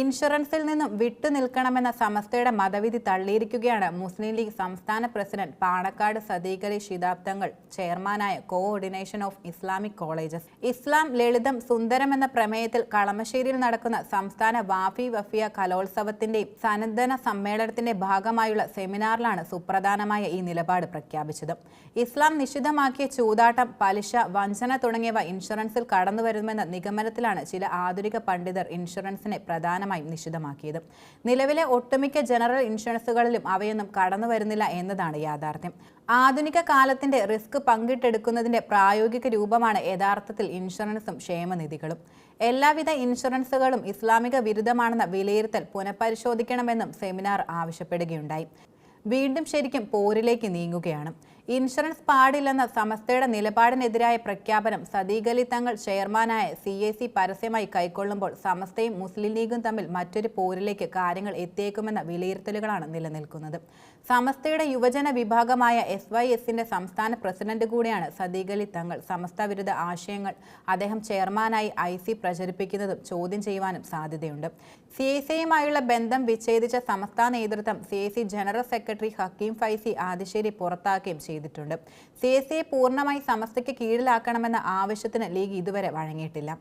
ഇൻഷുറൻസിൽ നിന്നും വിട്ടുനിൽക്കണമെന്ന സമസ്തയുടെ മതവിധി തള്ളിയിരിക്കുകയാണ് മുസ്ലിം ലീഗ് സംസ്ഥാന പ്രസിഡന്റ് പാണക്കാട് സദീഖലി ശിതാബ്ദങ്ങൾ ചെയർമാനായ കോഓർഡിനേഷൻ ഓഫ് ഇസ്ലാമിക് കോളേജസ്. ഇസ്ലാം ലളിതം സുന്ദരം എന്ന പ്രമേയത്തിൽ കളമശ്ശേരിയിൽ നടക്കുന്ന സംസ്ഥാന വാഫി വഫിയ കലോത്സവത്തിന്റെയും സന്നദ്ധന സമ്മേളനത്തിന്റെ ഭാഗമായുള്ള സെമിനാറിലാണ് സുപ്രധാനമായ ഈ നിലപാട് പ്രഖ്യാപിച്ചത്. ഇസ്ലാം നിഷിദ്ധമാക്കിയ ചൂതാട്ടം പലിശ വഞ്ചന തുടങ്ങിയവ ഇൻഷുറൻസിൽ കടന്നുവരുമെന്ന നിഗമനത്തിലാണ് ചില ആധുനിക പണ്ഡിതർ ഇൻഷുറൻസിനെ പ്രധാനമായും നിശ്ചിതമാക്കിയത് നിലവിലെ ഒട്ടുമിക്ക ജനറൽ ഇൻഷുറൻസുകളിലും അവയൊന്നും കടന്നു വരുന്നില്ല എന്നതാണ് യാഥാർത്ഥ്യം. ആധുനിക കാലത്തിന്റെ റിസ്ക് പങ്കിട്ടെടുക്കുന്നതിന്റെ പ്രായോഗിക രൂപമാണ് യഥാർത്ഥത്തിൽ ഇൻഷുറൻസും ക്ഷേമനിധികളും. എല്ലാവിധ ഇൻഷുറൻസുകളും ഇസ്ലാമിക വിരുദ്ധമാണെന്ന വിലയിരുത്തൽ പുനഃപരിശോധിക്കണമെന്നും സെമിനാർ ആവശ്യപ്പെടുകയുണ്ടായി. വീണ്ടും ശരിക്കും പോരിലേക്ക് നീങ്ങുകയാണ്. ഇൻഷുറൻസ് പാടില്ലെന്ന സമസ്തയുടെ നിലപാടിനെതിരായ പ്രഖ്യാപനം സദീഖലി തങ്ങൾ ചെയർമാനായ സി എ സി പരസ്യമായി കൈക്കൊള്ളുമ്പോൾ സമസ്തയും മുസ്ലിം ലീഗും തമ്മിൽ മറ്റൊരു പോരിലേക്ക് കാര്യങ്ങൾ എത്തിയേക്കുമെന്ന വിലയിരുത്തലുകളാണ് നിലനിൽക്കുന്നത്. സമസ്തയുടെ യുവജന വിഭാഗമായ എസ് വൈ എസിന്റെ സംസ്ഥാന പ്രസിഡന്റ് കൂടിയാണ് സദീഖലി തങ്ങൾ. സമസ്ത വിരുദ്ധ ആശയങ്ങൾ അദ്ദേഹം ചെയർമാനായി ഐ സി പ്രചരിപ്പിക്കുന്നതും ചോദ്യം ചെയ്യുവാനും സാധ്യതയുണ്ട്. സി എ സിയുമായുള്ള ബന്ധം വിച്ഛേദിച്ച സമസ്ത നേതൃത്വം C A C general secretary Hakeem Faizy Adisseri പുറത്താക്കുകയും ചെയ്തിട്ടുണ്ട്. സി എസ് സിയെ പൂർണമായി സമസ്തയ്ക്ക് കീഴിലാക്കണമെന്ന ആവശ്യത്തിന് ലീഗ് ഇതുവരെ വഴങ്ങിയിട്ടില്ല.